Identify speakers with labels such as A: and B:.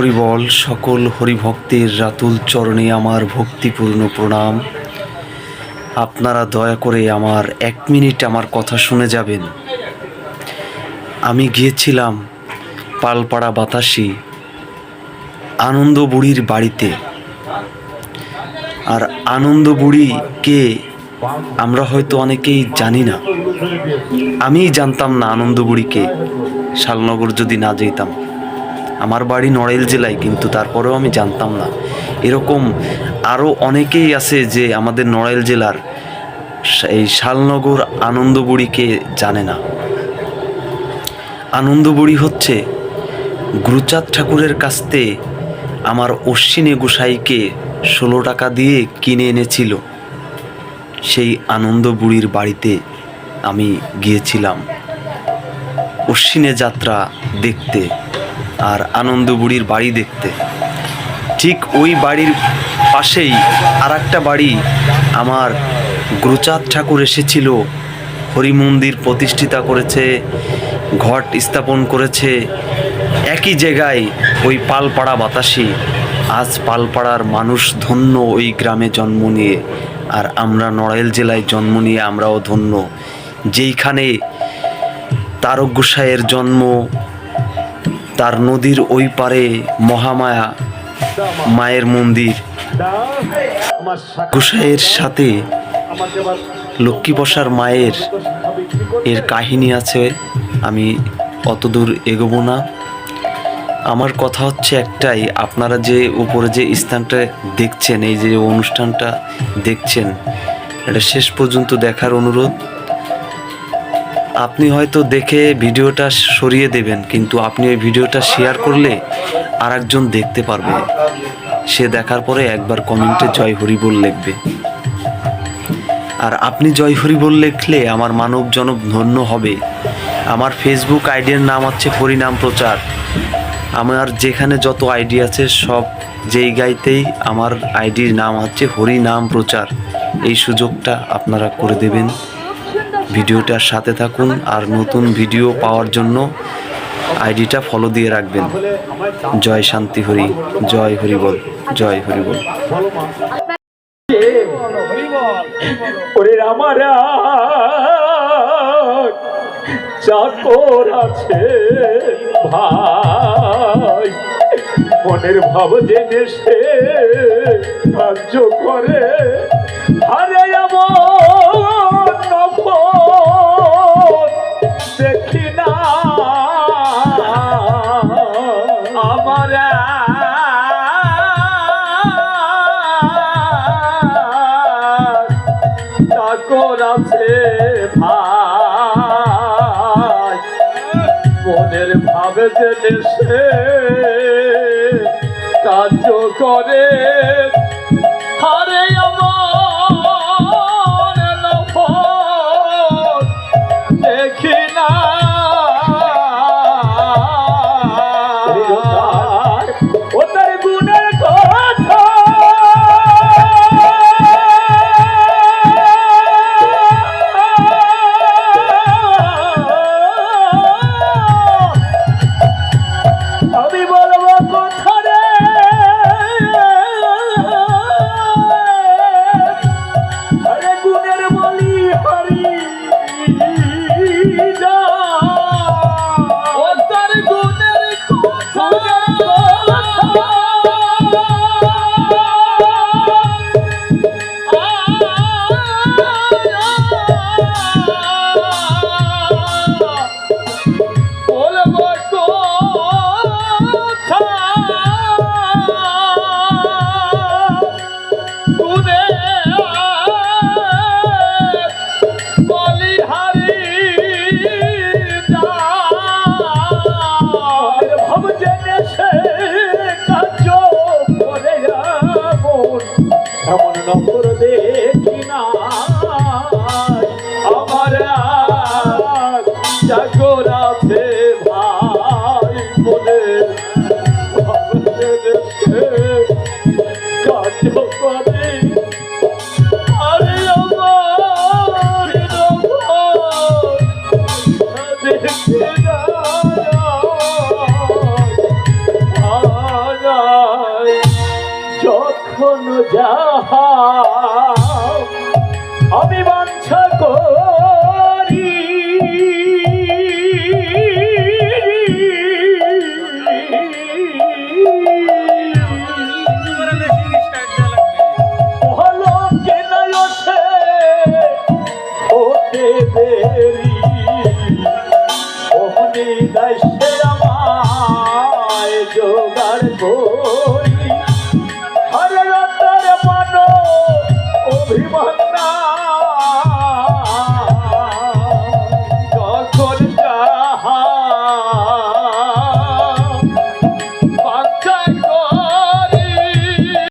A: হরিবল, সকল হরিভক্তের রাতুল চরণে আমার ভক্তিপূর্ণ প্রণাম। আপনারা দয়া করে আমার এক মিনিট আমার কথা শুনে যাবেন। আমি গিয়েছিলাম পালপাড়া বাতাসি আনন্দ বুড়ির বাড়িতে। আর আনন্দ বুড়িকে আমরা হয়তো অনেকেই জানি না। আমিই জানতাম না আনন্দ বুড়িকে শালনগর যদি না যেতাম। আমার বাড়ি নড়াইল জেলায়, কিন্তু তারপরেও আমি জানতাম না। এরকম আরও অনেকেই আছে যে আমাদের নড়াইল জেলার এই শালনগর আনন্দবুড়িকে জানে না। আনন্দবুড়ি হচ্ছে গুরুচাঁদ ঠাকুরের কাছতে আমার অশ্বিনী গোসাইকে ষোলো টাকা দিয়ে কিনে এনেছিল। সেই আনন্দ বুড়ির বাড়িতে আমি গিয়েছিলাম। অশ্বিনে যাত্রা দেখতে। আর আনন্দ বুড়ির বাড়ি দেখতে। ঠিক ওই বাড়ির পাশেই আর বাড়ি আমার গুরুচাঁদ ঠাকুর এসেছিল। হরি মন্দির প্রতিষ্ঠিতা করেছে, ঘট স্থাপন করেছে। একই জায়গায় ওই পালপাড়া বাতাসি। আজ পালপাড়ার মানুষ ধন্য ওই গ্রামে জন্ম নিয়ে। আর আমরা নড়াইল জেলায় জন্ম নিয়ে আমরাও ধন্য। যেইখানে তারক গোসাইয়ের জন্ম তার নদীর ওই পারে মহামায়া, মায়ের মন্দির। গোসাইয়ের সাথে লক্ষ্মী বসার মায়ের এর কাহিনী আছে, আমি অতদূর এগোবো না। আমার কথা হচ্ছে একটাই, আপনারা যে উপরে যে স্থানটা দেখছেন, এই যে অনুষ্ঠানটা দেখছেন, এটা শেষ পর্যন্ত দেখার অনুরোধ। আপনি হয়তো দেখে ভিডিওটা সরিয়ে দেবেন, কিন্তু আপনি ওই ভিডিওটা শেয়ার করলে আর একজন দেখতে পারবে। সে দেখার পরে একবার কমেন্টে জয় হরি বল লিখবে। আর আপনি জয় হরি বল লিখলে আমার মানব জনক ধন্য হবে। আমার ফেসবুক আইডির নাম হচ্ছে হরিনাম প্রচার। আমার যেখানে যত আইডি আছে, সব যেই গাইতেই আমার আইডির নাম হচ্ছে হরিনাম প্রচার। এই সুযোগটা আপনারা করে দেবেন। ভিডিওটার সাথে থাকুন আর নতুন ভিডিও পাওয়ার জন্য আইডিটা ফলো দিয়ে রাখবেন। জয় শান্তি হরি, জয় হরি বল জয় হরি বল
B: চাকর আছে ভাই। মনের ভাব জেনে সে কার্য করে। আরে আমার ভাবে জেনে সে কার্য করে। হারে আমার Jesus. এমন নম্বর দেখি না। আমার জাগর যাহা আমি বাঞ্ছা করি। হলো কেনায় ওঠে হতে দেরি। ওমনি দাসে আমায় জোগাড় করে।